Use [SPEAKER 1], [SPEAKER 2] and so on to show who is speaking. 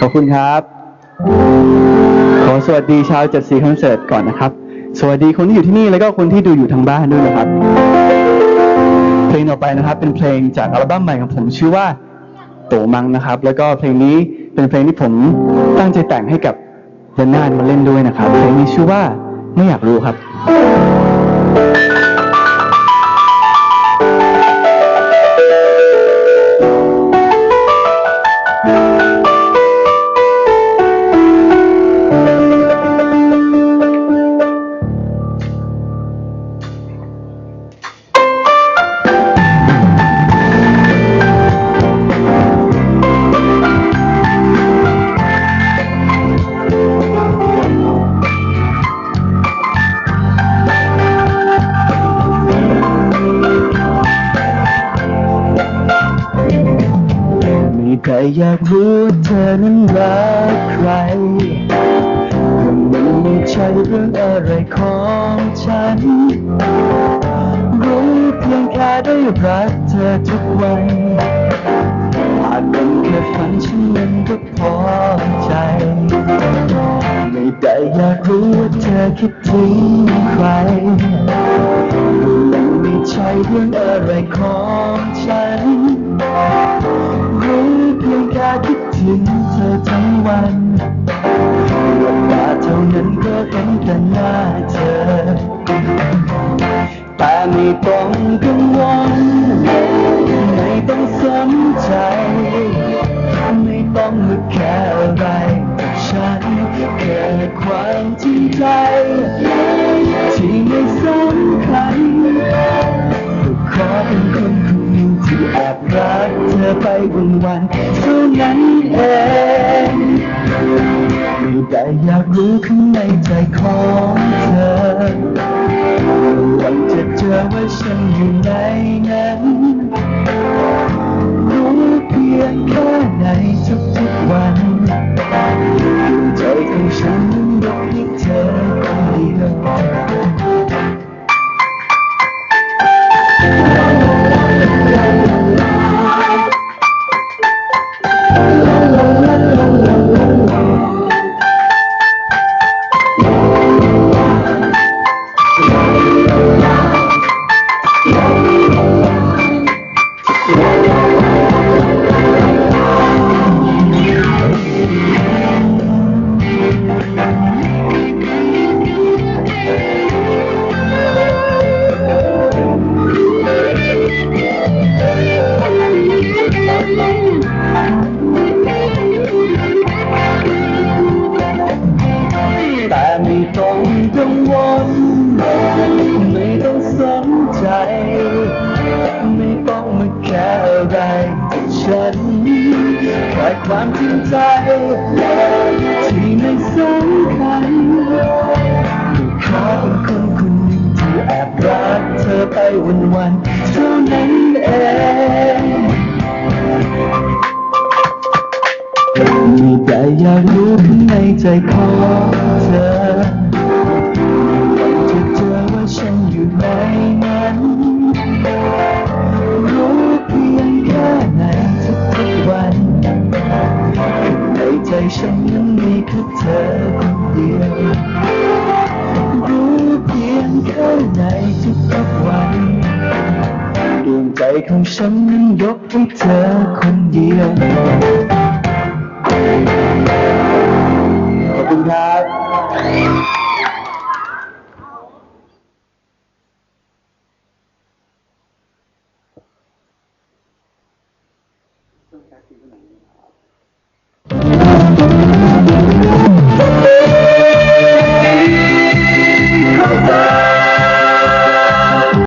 [SPEAKER 1] ขอบคุณครับ ขอสวัสดีชาวจัดสีคอนเสิร์ตก่อนนะครับ สวัสดีคนที่อยู่ที่นี่แล้วก็คนที่ดูอยู่ทางบ้านด้วยนะครับ เพลงต่อไปนะครับเป็นเพลงจากอัลบั้มใหม่ของผมชื่อว่าโตมังนะครับ แล้วก็เพลงนี้เป็นเพลงที่ผมตั้งใจแต่งให้กับเรนนาดมาเล่นด้วยนะครับ เพลงนี้ชื่อว่าไม่อยากรู้ครับ ไม่อยากรู้เธอนั้นรักใครก็มันไม่ใช่เรื่องอะไรของฉัน รู้เพียงแค่ได้รักเธอทุกวันอาจเป็นแค่ฝันฉันมันก็พอใจ ไม่ได้อยากรู้ว่าเธอคิด ถึงเธอทั้งวันหลับตาเท่านั้นก็เห็นแต่หน้าเธอ แต่ไม่ต้องกังวลไม่ต้องสนใจ ไม่ต้องมาแค่อะไรกับฉันแค่ความจริงใจ ที่ไม่สำคัญขอเป็นคนคนหนึ่งที่แอบรักเธอไปวันวัน เท่านั้นเองไม่ได้อยากรู้ข้างในใจของเธอวันจะเจอว่าฉันอยู่ในนั้น ความจริงใจที่ไม่สำคัญขอเป็นคนคนหนึ่งที่แอบรักเธอไปวันวันๆเท่านั้นเองมีแต่อยากรู้ข้างในใจของเธอ ของฉันนั้นยกให้เธอคนเดียว ขอบคุณครับ
[SPEAKER 2] เ